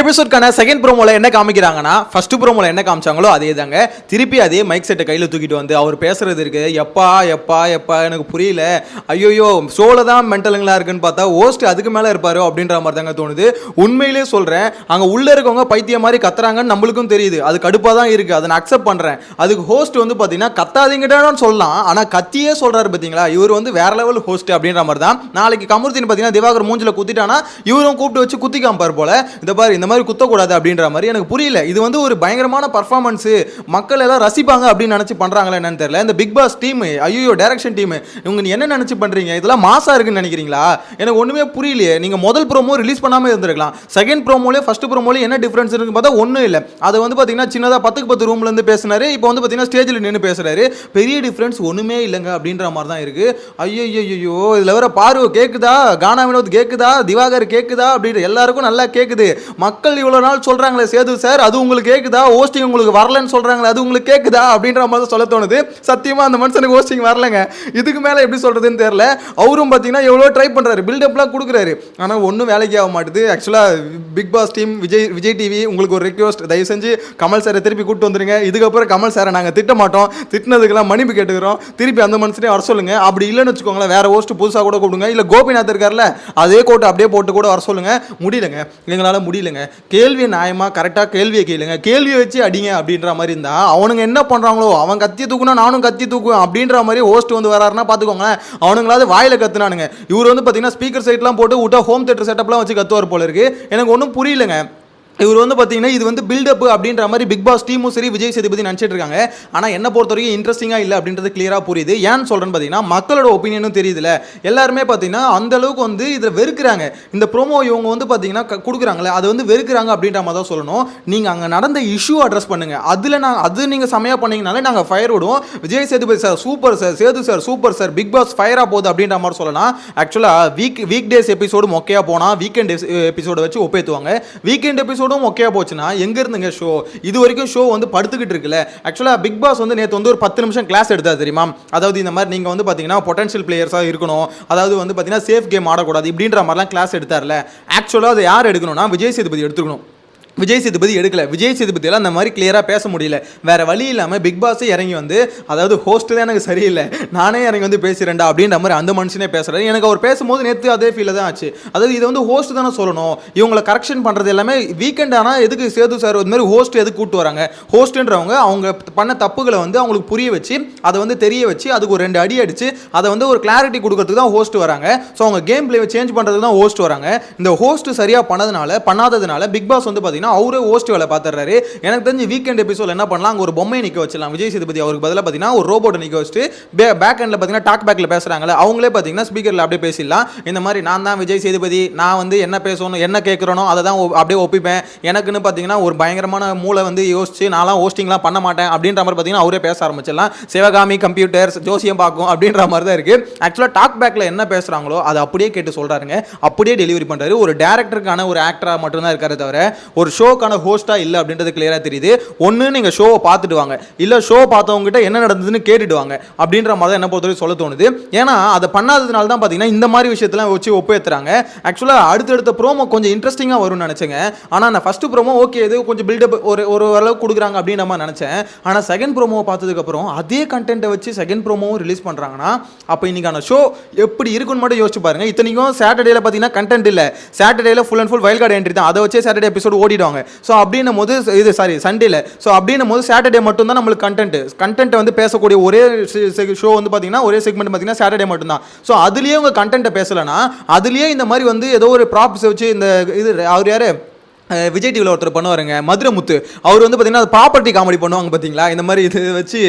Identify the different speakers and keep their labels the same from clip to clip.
Speaker 1: எபிசோட்கான second ப்ரோமோல என்ன காமிக்கிறாங்கன்னா first ப்ரோமோல என்ன காமிச்சாங்களோ அதே தாங்க திருப்பி அதே மைக் செட்டை கையில் தூக்கிட்டு வந்து அவர் பேசுறது இருக்கு. எப்பா எப்பா எப்பா எனக்கு புரியல. ஐயோயோ ஷோல தான் மென்டலுங்களா இருக்குன்னு பார்த்தா ஹோஸ்ட் அதுக்கு மேலே இருப்பாரு அப்படின்ற மாதிரி தாங்க தோணுது. உண்மையிலேயே சொல்றேன் அங்கே உள்ள இருக்கவங்க பைத்தியம் மாதிரி கத்துறாங்கன்னு நம்மளுக்கும் தெரியுது. அது கடுப்பாக தான் இருக்கு. அதை நான் அக்செப்ட் பண்றேன். அதுக்கு ஹோஸ்ட் வந்து பார்த்தீங்கன்னா கத்தாதீங்கடான்னு சொல்லலாம். ஆனால் கத்தியே சொல்றாரு பார்த்தீங்களா இவர் வந்து வேற லெவல் ஹோஸ்ட் அப்படின்ற மாதிரி தான் நாளைக்கு கமுர்த்தின்னு பார்த்தீங்கன்னா திவாகர் மூஞ்சில குத்திட்டானா இவரும் கூப்பிட்டு வச்சு குத்தி காமிப்பார் போல. இந்த பாரு இந்த மாதிரி குத்தக்கூடாது அப்படின்ற மாதிரி எனக்கு புரியல. இது வந்து ஒரு பயங்கரமான பர்ஃபார்மன்ஸு மக்கள் எல்லாம் ரசிப்பாங்க அப்படின்னு நினச்சி பண்ணுறாங்களா என்னன்னு தெரியல. இந்த பிக் பாஸ் டீம் ஐயோ டைரக்ஷன் டீம் இவங்க என்ன நினச்சி பண்ணுறீங்க இதெல்லாம் மாசாக இருக்குன்னு நினைக்கிறீங்களா? எனக்கு ஒன்றுமே புரியலையே. நீங்கள் முதல் ப்ரோமோ ரிலீஸ் பண்ணாமல் இருந்திருக்கலாம். செகண்ட் ப்ரோமோலே ஃபஸ்ட் ப்ரோமோலே என்ன டிஃப்ரென்ஸ் இருக்குன்னு பார்த்தா ஒன்றும் இல்லை. அதை வந்து பார்த்தீங்கன்னா சின்னதாக பத்துக்கு பத்து ரூம்லேருந்து பேசினாரு. இப்போ வந்து பார்த்தீங்கன்னா ஸ்டேஜில் நின்று பேசுகிறாரு பெரிய டிஃப்ரென்ஸ் ஒன்றுமே இல்லைங்க அப்படின்ற மாதிரி தான் இருக்குது ஐயோ ஐயோ இதில் வர பார்வை கேட்குதா கானா வினோத் கேட்குதா திவாகர் கேட்குதா அப்படின்ற எல்லாருக்கும் நல்லா கேட்குது மக்கள் மக்கள் இவ்வளோ நாள் சொல்கிறாங்களே சேது சார் அது உங்களுக்கு கேட்குதா ஹோஸ்டிங் உங்களுக்கு வரலன்னு சொல்கிறாங்களே அது உங்களுக்கு கேட்குதா அப்படின்ற மாதிரி தான் சொல்ல தோணுது. சத்தியமாக அந்த மனுஷனுக்கு ஹோஸ்டிங் வரலங்க. இதுக்கு மேலே எப்படி சொல்கிறதுன்னு தெரில அவரும் பார்த்தீங்கன்னா எவ்வளோ ட்ரை பண்ணுறாரு பில்டப்லாம் கொடுக்குறாரு. ஆனால் ஒன்றும் வேலைக்கு ஆக மாட்டுது. ஆக்சுவலாக Bigg Boss team Vijay Vijay TV உங்களுக்கு ஒரு ரெக்வஸ்ட் தயவு செஞ்சு கமல் சாரை திருப்பி கூப்பிட்டு வந்துருங்க. இதுக்கப்புறம் கமல் சாரை நாங்கள் திட்ட மாட்டோம் திட்டினதுக்கெல்லாம் மன்னிப்பு கேட்டுக்கிறோம். திருப்பி அந்த மனுஷனே வர சொல்லுங்க. அப்படி இல்லைன்னு வச்சுக்கோங்களேன் வேற ஹோஸ்ட் புதுசாக கூட கூப்பிடுங்க. இல்லை கோபிநாத் இருக்கார்ல அதே கோட்டை அப்படியே போட்டு கூட வர சொல்லுங்க. முடியலங்க. எங்களால் முடியலங்க. கேள்வி நியாயமாக கரெக்டாக கேள்வியை கேளுங்க. கேள்வியை வச்சு அடிங்க அப்படின்ற மாதிரி இருந்தால் அவனுங்க என்ன பண்ணுறாங்களோ அவன் கத்தி தூக்குனா நானும் கத்தி தூக்குவேன் அப்படின்ற மாதிரி ஹோஸ்ட் வந்து வராருன்னா பார்த்துக்கோங்களேன் அவனுங்களாவது வாயில் கத்துனானுங்க. இவர் வந்து பார்த்தீங்கன்னா ஸ்பீக்கர் சைட்லாம் போட்டு விட்டா ஹோம் தேட்டர் செட்டப்லாம் வச்சு கத்துவார் போல இருக்கு. எனக்கு ஒன்றும் புரியலங்க. இவர் வந்து பார்த்தீங்கன்னா இது வந்து பில்டப் அப்படின்ற மாதிரி பிக் பாஸ் டீமும் சரி விஜய் சேதுபதி நினச்சிட்டு இருக்காங்க. ஆனால் என்ன பொறுத்த வரைக்கும் இன்ட்ரெஸ்டிங்காக இல்லை அப்படின்றது கிளியராக புரியுது. ஏன்னு சொல்கிறேன்னு பார்த்தீங்கன்னா மக்களோட ஒப்பீனியனும் தெரியுதுல எல்லாருமே பார்த்தீங்கன்னா அந்த அளவுக்கு வந்து இதில் வெறுக்கிறாங்க. இந்த ப்ரோமோ இவங்க வந்து பார்த்தீங்கன்னா க- கொடுக்குறாங்களே அது வந்து வெறுக்கிறாங்க அப்படின்ற மாதிரி தான் சொல்லணும். நீங்கள் அங்கே நடந்த இஷ்யூ அட்ரஸ் பண்ணுங்கள் அதில் நான் அது நீங்கள் செமையாக பண்ணிங்கனாலே நாங்கள் ஃபயர் விடுவோம். Vijay Sethupathi sir super sir Sethu sir super sir Bigg Boss ஃபயராக போகுது அப்படின்ற மாதிரி சொல்லலாம். ஆக்சுவலாக வீக் வீக் டேஸ் எபிசோடு மொக்கையாக போனால் வீக்கெண்ட் எபிசோடு வச்சு ஒப்பேத்துவாங்க. வீக்கெண்ட் எபிசோடும் ஓகே போச்சுன்னா எங்க இருந்துங்க ஷோ இது வரைக்கும் ஷோ வந்து படுத்துக்கிட்டு இருக்குல்ல ஆக்சுவலாக பிக் பாஸ் வந்து நேற்று வந்து ஒரு பத்து நிமிஷம் கிளாஸ் எடுத்தா தெரியுமா? அதாவது இந்த மாதிரி நீங்கள் வந்து பார்த்தீங்கன்னா பொட்டன்ஷியல் பிளேயர்ஸாக இருக்கணும். அதாவது வந்து பார்த்தீங்கன்னா சேஃப் கேம் ஆடக்கூடாது இப்படின்ற மாதிரிலாம் கிளாஸ் எடுத்தார்ல. ஆக்சுவலாக அதை யார் எடுக்கணும்னா விஜய் சேதுபதி எடுத்துக்கணும். விஜய் சேதுபதி எடுக்கலை. விஜய் சேதுபதியெல்லாம் அந்த மாதிரி கிளியராக பேச முடியல. வேறு வழி இல்லாமல் பிக் பாஸே இறங்கி வந்து அதாவது ஹோஸ்ட் தான் எனக்கு சரியில்லை. நானே இறங்கி வந்து பேசுகிறேன்டா அப்படின்ற மாதிரி அந்த மனுஷனே பேசுகிறாரு எனக்கு அவர் பேசும்போது நேற்று அதே ஃபீல் தான் ஆச்சு. அதாவது இது வந்து ஹோஸ்ட் தானே சொல்லணும். இவங்களை கரெக்ஷன் பண்ணுறது எல்லாமே வீக்கெண்ட் ஆனால் எதுக்கு சேது சார் இது மாதிரி ஹோஸ்ட் எதுக்கு கூட்டு வராங்க? ஹோஸ்ட்டுன்றவங்க அவங்க பண்ண தப்புகளை வந்து அவங்களுக்கு புரிய வச்சு அதை வந்து தெரிய வச்சு அதுக்கு ஒரு ரெண்டு அடி அடித்து அதை வந்து ஒரு கிளாரிட்டி கொடுக்கறதுக்கு தான் ஹோஸ்ட் வராங்க. ஸோ அவங்க கேம் பிளே சேஞ்ச் பண்ணுறதுக்கு தான் ஹோஸ்ட் வராங்க. இந்த ஹோஸ்ட் சரியாக பண்ணதுனால பண்ணாததுனால பிக் பாஸ் வந்து பார்த்தீங்கன்னா அவரே ஹோஸ்ட் வேலை பார்த்துறாரு எனக்கு தெரிஞ்சு வீக்கெண்ட் எபிசோட் என்ன பண்ணலாம்? அங்கே ஒரு பொம்மையை நிற்க வச்சிடலாம். விஜய் சேதுபதி அவருக்கு பதிலாக பார்த்தீங்கன்னா ஒரு ரோபோட்டை நிற்க வச்சுட்டு பேக் ஹேண்டில் பார்த்தீங்கன்னா டாக் பேக்கில் பேசுகிறாங்களே அவங்களே பார்த்தீங்கன்னா ஸ்பீக்கரில் அப்படியே பேசிடலாம். இந்த மாதிரி நான் தான் விஜய் சேதுபதி நான் வந்து என்ன பேசணும் என்ன கேட்குறனோ அதை தான் ஒ- அப்படியே ஒப்பிப்பேன். எனக்குன்னு பார்த்தீங்கன்னா ஒரு பயங்கரமான மூளை வந்து யோசிச்சு நான்லாம் ஹோஸ்டிங்லாம் பண்ண மாட்டேன் அப்படின்ற மாதிரி பார்த்தீங்கன்னா அவரே பேச ஆரம்பிச்சிடலாம். சிவகாமி கம்ப்யூட்டர்ஸ் ஜோசியம் பார்க்கும் அப்படின்ற மாதிரி தான் இருக்குது ஆக்சுவலாக டாக் பேக்கில் என்ன பேசுகிறாங்களோ அதை அப்படியே கேட்டு சொல்கிறாருங்க அப்படியே டெலிவரி பண்ணுறாரு ஒரு டேரக்டருக்கான ஒரு ஆக்டராக மட்டும்தான் இருக்காரு தவிர ஒரு ஷோக்கான ஹோஸ்ட்டாக இல்லை அப்படின்றது கிளியராக தெரியுது. ஒன்று நீங்கள் ஷோவை பார்த்துட்டு வாங்க. இல்லை ஷோ பார்த்தவங்ககிட்ட என்ன நடந்ததுன்னு கேட்டுட்டு வாங்க அப்படின்ற மாதிரி தான் என்ன பொறுத்தவரை சொல்ல தோணுது. ஏன்னா அதை பண்ணாததுனால தான் பார்த்தீங்கன்னா இந்த மாதிரி விஷயத்தெல்லாம் வச்சு ஒப்பேற்றுறாங்க ஆக்சுவலாக அடுத்தடுத்த ப்ரோமோ கொஞ்சம் இன்ட்ரெஸ்டிங்காக வரும்னு நினச்சேங்க. ஆனால் நான் ஃபஸ்ட்டு ப்ரோமோ ஓகே இது கொஞ்சம் பில்டப் ஒரு ஒரு ஓரளவுக்கு கொடுக்குறாங்க அப்படின்னு நம்ம நினச்சேன். ஆனால் செகண்ட் ப்ரோமோவை பார்த்ததுக்கப்புறம் அதே கண்டென்ட்டை வச்சு செகண்ட் ப்ரோமோவும் ரிலீஸ் பண்ணுறாங்கன்னா அப்போ இன்னைக்கான ஷோ எப்படி இருக்குன்னு மட்டும் யோசிச்சு பாருங்க. இத்தனைக்கும் சாட்டர்டேல பார்த்தீங்கன்னா கண்டென்ட் இல்லை. சாட்டர்டேல ஃபுல் அண்ட் ஃபுல் வயல்காடு கார்டு என்ட்ரி தான். அதை வச்சே சாட்டர்டே எபிசோடு ஓடிடுவாங்க ஸோ அப்படின்னும் போது இது சாரி சண்டேல ஸோ அப்படின்னும் போது சாட்டர்டே மட்டும் தான் நம்மளுக்கு கண்டென்ட் கண்டென்ட் வந்து பேசக்கூடிய ஒரே ஷோ வந்து பார்த்தீங்கன்னா ஒரே செக்மெண்ட் பார்த்தீங்கன்னா சாட்டர்டே மட்டும் தான் ஸோ அதுலேயே உங்கள் கண்டென்ட்டை பேசலைன்னா அதுலேயே இந்த மாதிரி வந்து ஏதோ ஒரு ப்ராப்ஸ் வச்சு இந்த இது அவர் யார்? விஜய் டிவியில் ஒருத்தர் பண்ணுவாருங்க மதுரமுத்து. அவர் வந்து பார்த்தீங்கன்னா ப்ராப்பர்ட்டி காமெடி பண்ணுவாங்க பார்த்தீங்களா இந்த மாதிரி இது வச்சு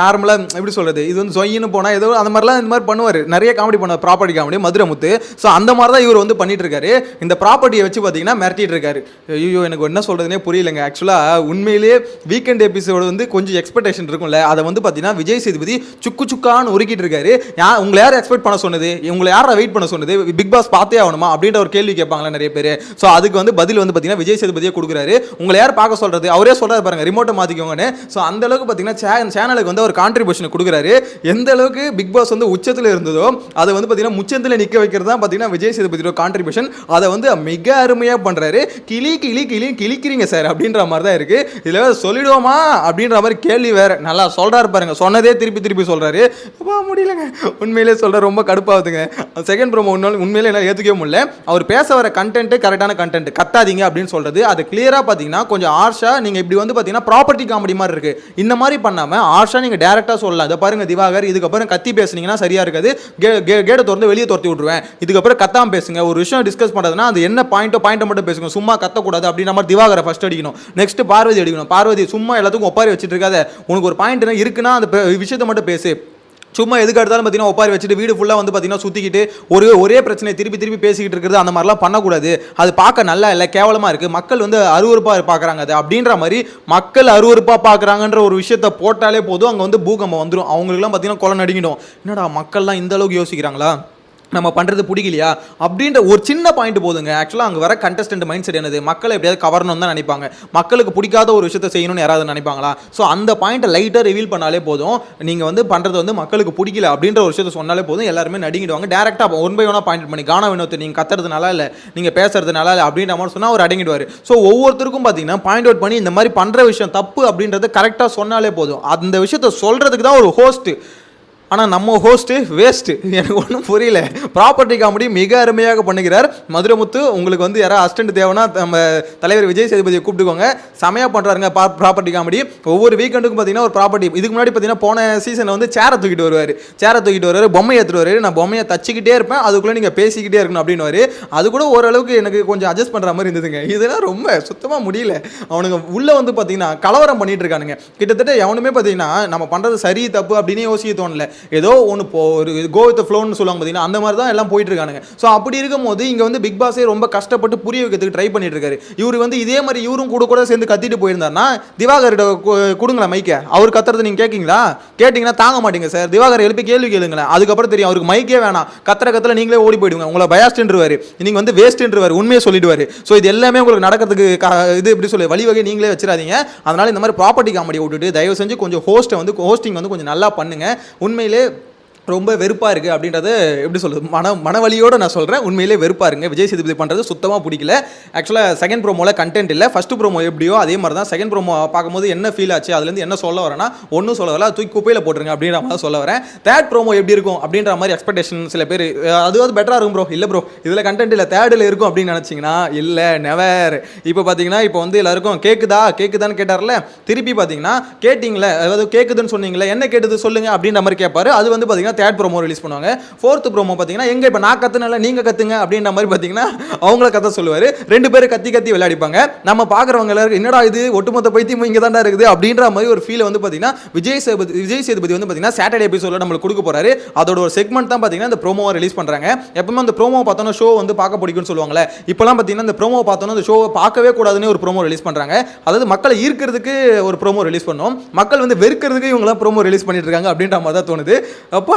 Speaker 1: நார்மலாக எப்படி சொல்கிறது இது வந்து சொயின்னு போனால் ஏதோ அந்த மாதிரிலாம் இந்த மாதிரி பண்ணுவார். நிறைய காமெடி பண்ணுவார் property comedy Madurai Muthu so அந்த மாதிரி தான் இவர் வந்து பண்ணிட்டு இருக்காரு இந்த ப்ராப்பர்ட்டியை வச்சு பார்த்தீங்கன்னா மிரட்டிட்டு இருக்காரு ஐயோ எனக்கு என்ன சொல்கிறதுனே புரியலங்க. ஆக்சுவலாக உண்மையிலேயே வீக்கெண்ட் எபிசோடு வந்து கொஞ்சம் எக்ஸ்பெக்டேஷன் இருக்கும்ல. அதை வந்து பார்த்தீங்கன்னா விஜய் சேதுபதி சுக்கு சுக்கான்னு உருக்கிட்டு இருக்காரு யா உங்களை யார் எக்ஸ்பெக்ட் பண்ண சொன்னது? உங்களை யாரை வெயிட் பண்ண சொன்னது? பிக் பாஸ் பார்த்தே ஆகணுமா? அப்படின்ற ஒரு கேள்வி கேட்பாங்களா நிறைய பேர். ஸோ அதுக்கு வந்து பதில் வந்து பார்த்தீங்கன்னா விஜய் சேதுபதியே கொடுக்குறாரு. உங்களை யார் பார்க்க சொல்கிறது அவரே சொல்றாரு பாருங்க ரிமோட்டை மாற்றிக்கோங்கன்னு ஸோ அந்த அளவுக்கு பார்த்தீங்கன்னா சே சேனலுக்கு வந்து ஒரு கான்ட்ரிபியூஷன் கொடுக்குறாரு. எந்த அளவுக்கு பிக் பாஸ் வந்து உச்சத்தில் இருந்ததோ அதை வந்து பார்த்தீங்கன்னா முச்சத்தில் நிற்க வைக்கிறது தான் பார்த்தீங்கன்னா விஜய் சேதுபதியோட கான்ட்ரிபியூஷன் அதை வந்து மிக அருமையாக பண்ணுறாரு கிளி கிளி கிளி கிளிக்கிறீங்க சார் அப்படின்ற மாதிரி தான் இருக்குது இதில் சொல்லிடுவோமா அப்படின்ற மாதிரி கேள்வி வேறு. நல்லா சொல்கிறாரு பாருங்கள் சொன்னதே திருப்பி திருப்பி சொல்கிறாரு அப்பா முடியலங்க. உண்மையிலே சொல்கிற ரொம்ப கடுப்பாகுதுங்க செகண்ட் ப்ரோமோ உண்மையிலே என்னால் ஏற்றுக்கவே முடியல. அவர் பேச வர கண்டென்ட்டு கரெக்டான கண்டென்ட் கத்தாதீங்க அப்படின்னு சொல்கிறது அது கிளியராக பார்த்தீங்கன்னா கொஞ்சம் ஆர்ஷாக நீங்கள் இப்படி வந்து பார்த்தீங்கன்னா ப்ராப்பர்ட்டி காமெடி மாதிரி இருக்குது இந்த மாதிரி பண்ணாமல் ஆர்ஷா நீங்கள் டேரெக்டாக சொல்லலாம். இதை பாருங்க திவாகர் இதுக்கப்புறம் கத்தி பேசுனீங்கன்னா சரியாக இருக்காது. கே கே கேட்டை திறந்து வெளியே துரத்தி விட்ருவேன் இதுக்கப்புறம் கத்தாம பேசுங்க. ஒரு விஷயம் டிஸ்கஸ் பண்ணுறதுனா அது என்ன பாயிண்ட்டோ பாயிண்ட்டை மட்டும் பேசுங்க. சும்மா கத்தக்கூடாது அப்படின்ற மாதிரி திவாகரை ஃபர்ஸ்ட் அடிக்கணும். நெக்ஸ்ட் பார்வதி அடிக்கணும். பார்வதி சும்மா எல்லாத்துக்கும் ஒப்பாரி வச்சுட்டு இருக்காத. உனக்கு ஒரு பாயிண்ட் இருக்குன்னா அந்த விஷயத்தை மட்டும் பேசு. சும்மா எதுக்கு எடுத்தாலும் பார்த்தீங்கன்னா ஒப்பாரி வச்சுட்டு வீடு ஃபுல்லாக வந்து பார்த்தீங்கன்னா சுற்றிக்கிட்டு ஒரு ஒரே பிரச்சனையை திருப்பி திருப்பி பேசிக்கிட்டு இருக்கிறது அந்த மாதிரிலாம் பண்ணக்கூடாது. அது பார்க்க நல்லா இல்லை கேவலமாக இருக்குது மக்கள் வந்து அருவருப்பாக பார்க்குறாங்க அது. அப்படின்ற மாதிரி மக்கள் அருவருப்பாக பார்க்குறாங்கன்ற ஒரு விஷயத்த போட்டாலே போதும் அங்கே வந்து பூகம்பம் வந்துடும் அவங்களுக்குலாம் பார்த்தீங்கன்னா கொலை நடுங்கிடும். என்னடா மக்கள்லாம் இந்த அளவுக்கு யோசிக்கிறாங்களா? நம்ம பண்ணுறது பிடிக்கலையா? அப்படின்ற ஒரு சின்ன பாயிண்ட் போதுங்க. ஆக்சுவலாக அங்கே வர கண்டஸ்டன்ட் மைண்ட் செட் என்னது? மக்களை எப்படியாவது கவரணும் தான் நினைப்பாங்க. மக்களுக்கு பிடிக்காத ஒரு விஷயத்தை செய்யணும்னு யாராவது நினைப்பாங்களா? ஸோ அந்த பாயிண்ட்டை லைட்டாக ரிவீல் பண்ணாலே போதும். நீங்கள் வந்து பண்ணுறது வந்து மக்களுக்கு பிடிக்கல அப்படின்ற ஒரு விஷயத்தை சொன்னாலே போதும். எல்லாருமே நடுங்கிடுவாங்க. டேரெக்டாக ஒன் பை ஒன்னாக பாயிண்ட் பண்ணி கான வினோத்தை நீங்கள் கத்துறது நல்லா இல்லை நீங்கள் பேசுறது நல்லா இல்லை அப்படின்ற மாதிரி சொன்னால் அவர் அடங்கிடுவார். ஸோ ஒவ்வொருத்தருக்கும் பார்த்தீங்கன்னா பாயிண்ட் அவுட் பண்ணி இந்த மாதிரி பண்ணுற விஷயம் தப்பு அப்படின்றத கரெக்டாக சொன்னாலே போதும். அந்த விஷயத்தை சொல்கிறதுக்கு தான் ஒரு ஹோஸ்ட்டு ஆனால் நம்ம ஹோஸ்ட்டு வேஸ்ட்டு எனக்கு ஒன்றும் புரியல. ப்ராப்பர்ட்டி காமெடி மிக அருமையாக பண்ணுகிறார் மதுரமுத்து உங்களுக்கு வந்து யாராவது அஸ்டண்ட் தேவைன்னா நம்ம தலைவர் விஜய் சேதுபதியை கூப்பிட்டுக்கோங்க. செமையாக பண்ணுறாருங்க பா ப்ராப்பர்ட்டி காமெடி ஒவ்வொரு வீக்கெண்டுக்கும் பார்த்தீங்கன்னா ஒரு ப்ராப்பர்ட்டி இதுக்கு முன்னாடி பார்த்தீங்கன்னா போன சீசனில் வந்து சேரை தூக்கிட்டு வருவார். சேரை தூக்கிட்டு வருவார் பொம்மையை எடுத்துட்டு வருவார். நான் பொம்மையை தச்சிக்கிட்டே இருப்பேன். அதுக்குள்ளே நீங்கள் பேசிக்கிட்டே இருக்கணும் அப்படின்னு அது கூட ஓரளவுக்கு எனக்கு கொஞ்சம் அட்ஜஸ்ட் பண்ணுற மாதிரி இருந்ததுங்க. இதெல்லாம் ரொம்ப சுத்தமாக முடியல. அவனுங்க உள்ளே வந்து பார்த்தீங்கன்னா கலவரம் பண்ணிட்டு இருக்கானுங்க. கிட்டத்தட்ட எவனுமே பார்த்தீங்கன்னா நம்ம பண்ணுறது சரி தப்பு அப்படின்னு யோசிக்க தோணல. ஏதோ ஒன்று போ ஒரு கோ வித் ஃப்ளோன்னு சொல்லுவாங்க பார்த்தீங்கன்னா அந்த மாதிரி தான் எல்லாம் போயிட்டு இருக்கானுங்க ஸோ அப்படி இருக்கும்போது இங்கே வந்து பிக் பாஸே ரொம்ப கஷ்டப்பட்டு புரிய வைக்கிறதுக்கு ட்ரை பண்ணிட்டு இருக்காரு இவர் வந்து இதே மாதிரி இவரும் கூட கூட சேர்ந்து கத்திட்டு போயிருந்தாருன்னா திவாகர்கிட்ட கொடுங்களா கொடுங்களேன் மைக்கை அவர் கத்துறது நீங்கள் கேட்கீங்களா கேட்டிங்கன்னா தாங்க மாட்டீங்க சார் திவாகர் எழுப்பி கேள்வி கேளுங்களேன். அதுக்கப்புறம் தெரியும் அவருக்கு மைக்கே வேணாம். கத்துற கத்தில் நீங்களே ஓடி போயிடுங்க உங்களை பயாஸ்ட்ன்றவாரு நீங்கள் வந்து வேஸ்ட்ன்றவாரு உண்மையை சொல்லிடுவார். ஸோ இது எல்லாமே உங்களுக்கு நடக்கிறதுக்கு க- இது எப்படி சொல்லி வழிவகை நீங்களே வச்சிடாதீங்க. அதனால இந்த மாதிரி ப்ராப்பர்ட்டி காமெடி விட்டுட்டு தயவு செஞ்சு கொஞ்சம் ஹோஸ்ட்டை வந்து ஹோஸ்டிங் வந்து கொஞ்சம் நல்லா பண்ணுங்க. உண்மையிலே ரொம்ப வெறுப்பாக இருக்குது அப்படின்றத எப்படி சொல்கிறது மன மனவலியோடு நான் சொல்கிறேன் உண்மையிலே வெறுப்பாக இருங்க. விஜய் சேதுபதி பண்ணுறது சுத்தமாக பிடிக்கல. ஆக்சுவலாக செகண்ட் ப்ரோமோவில் கண்டென்ட் இல்லை. ஃபஸ்ட்டு ப்ரோமோ எப்படியோ அதே மாதிரி தான் செகண்ட் ப்ரோமோ பார்க்கும்போது என்ன ஃபீல் ஆச்சு? அதுலேருந்து என்ன சொல்ல வரேன்னா ஒன்றும் சொல்ல வரல. தூக்கி குப்பையில் போட்டுருங்க அப்படின்ற மாதிரி சொல்ல வரேன். தேர்ட் ப்ரோமோ எப்படி இருக்கும் அப்படின்ற மாதிரி எக்ஸ்பெக்டேஷன் சில பேர் அதுவாது பெட்டராக இருக்கும் ப்ரோ இல்லை ப்ரோ இதில் கண்டென்ட் இல்லை. தேர்டில் இருக்கும் அப்படின்னு நினச்சிங்கன்னா இல்லை நெவர் இப்போ பார்த்தீங்கன்னா இப்போ வந்து எல்லாருக்கும் கேட்குதா கேட்குதான்னு கேட்டார்ல. திருப்பி பார்த்தீங்கன்னா கேட்டிங்களே. அதாவது கேட்குதுன்னு சொன்னீங்களே. என்ன கேட்டது சொல்லுங்கள் அப்படின்ற மாதிரி கேட்பாரு. அது வந்து பார்த்தீங்கன்னா தேர்ட் ப்ரோமோ ரிலீஸ் பண்ணுவாங்க. ஃபோர்த் ப்ரோமோ பார்த்தீங்கன்னா எங்கே இப்போ நான் கத்துனால நீங்கள் கத்துங்க அப்படின்ற மாதிரி பார்த்தீங்கன்னா அவங்கள கத்த சொல்லுவார். ரெண்டு பேரும் கத்தி கத்தி விளையாடிப்பாங்க. நம்ம பார்க்குறவங்க எல்லாருக்கும் என்னடா இது? ஒட்டுமொத்த பைத்தியம் இங்கே தான்டா இருக்குது. அப்படின்ற மாதிரி ஒரு ஃபீல் வந்து பார்த்தீங்கன்னா விஜய் சேதுபதி விஜய் சேதுபதி வந்து பார்த்தீங்கன்னா சாட்டர்டே எபிசோட நம்மளுக்கு கொடுக்க போகிறாரு அதோட ஒரு செக்மெண்ட் தான் பார்த்தீங்கன்னா இந்த ப்ரோமோவை ரிலீஸ் பண்ணுறாங்க எப்பவுமே அந்த ப்ரோமோ பார்த்தோன்னா ஷோ வந்து பார்க்க பிடிக்கும்னு சொல்லுவாங்களே இப்போலாம் பார்த்தீங்கன்னா இந்த ப்ரோமோ பார்த்தோன்னா அந்த ஷோவை பார்க்கவே கூடாதுன்னு ஒரு ப்ரோமோ ரிலீஸ் பண்ணுறாங்க அதாவது மக்களை ஈர்க்கிறதுக்கு ஒரு ப்ரோமோ ரிலீஸ் பண்ணோம். மக்கள் வந்து வெறுக்கிறதுக்கு இவங்களாம் ப்ரோமோ ரிலீஸ் பண்ணிட்டு இருக்காங்க அப்படின்ற மாதிரி தான் தோணுது. அப்போ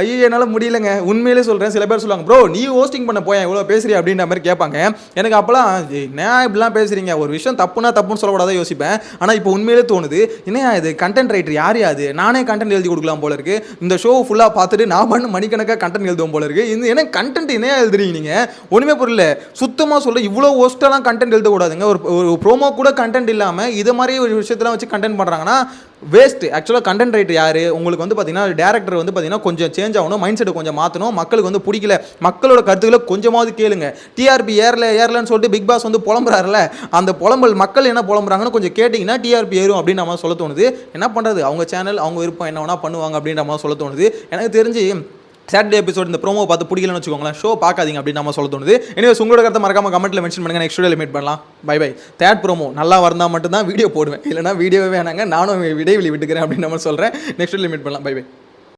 Speaker 1: ஐயோ என்னால் முடியலங்க. உண்மையிலே சொல்கிறேன் சில பேர் சொல்லுவாங்க ப்ரோ நீ ஹோஸ்டிங் பண்ண போய் இவ்வளோ பேசுறீ அப்படின்ற மாதிரி கேட்பாங்க. எனக்கு அப்போலாம் என்ன இப்படிலாம் பேசுறீங்க? ஒரு விஷயம் தப்புனா தப்புன்னு சொல்லக்கூடாத யோசிப்பேன். ஆனால் இப்போ உண்மையிலே தோணுது என்ன இது? கண்டென்ட் ரைட்டர் யார் அது நானே கண்டென்ட் எழுதி கொடுக்கலாம் போல இருக்கு. இந்த ஷோ ஃபுல்லாக பார்த்துட்டு நான் பண்ணு மணிக்கணக்காக கண்டென்ட் எழுதுவோம் போல இருக்கு. இது என்ன கண்டென்ட் என்ன எழுதுறீங்க நீங்கள் ஒன்றுமே புரியல. சுத்தமாக சொல்ல இவ்வளோ ஒஸ்ட்டெல்லாம் கண்டென்ட் எழுதக்கூடாதுங்க. ஒரு ஒரு ப்ரோமோ கூட கண்டென்ட் இல்லாமல் இது மாதிரி ஒரு விஷயத்தெல்லாம் வச்சு கண்டென்ட் பண்ணுறாங்கன்னா வேஸ்ட் ஆக்சுவலாக கண்டென்ட் ரைட்டர் யார்? உங்களுக்கு வந்து பார்த்தீங்கன்னா டேரக்டர் வந்து பார்த்தீங்கன்னா கொஞ்சம் சேஞ்ச் ஆகணும் மைண்ட் செட்டை கொஞ்சம் மாற்றணும் மக்களுக்கு வந்து பிடிக்கல. மக்களோட கருத்துக்களை கொஞ்சமாவது கேளுங்க. டிஆர்பி ஏறல ஏறலன்னு சொல்லிட்டு பிக் பாஸ் வந்து புலம்புறாருல அந்த புலம்பல் மக்கள் என்ன புலம்புறாங்கன்னு கொஞ்சம் கேட்டிங்கன்னா டிஆர்பி ஏறும் அப்படின்னு நம்ம சொல்ல தோணுது. என்ன பண்ணுறது அவங்க சேனல் அவங்க விருப்பம் என்ன வேணா பண்ணுவாங்க அப்படின்ற மாதிரி சொல்ல தோணுது. எனக்கு தெரிஞ்சு சாட்டர்டே எபிசோட் இந்த ப்ரோமோ பார்த்து பிடிக்கலன்னு வச்சுக்கோங்களேன் ஷோ பார்க்காதீங்க அப்படின்னு நம்ம சொல்ல தோணுது. எனவே உங்களோட கருத்தை மறக்காம கமெண்ட்டில் மென்ஷன் பண்ணுங்க. நெக்ஸ்ட் வீடியோவில் மீட் பண்ணலாம். பை பை தேர்ட் ப்ரோமோ நல்லா வந்தால் மட்டும்தான் வீடியோ போடுவேன். இல்லைனா வீடியோவே வேணாங்க. நானும் இடைவெளி விட்டுக்கிறேன் அப்படின்னு நம்ம சொல்கிறேன் நெக்ஸ்ட் வீடியோவில் மீட் பண்ணலாம். Bye by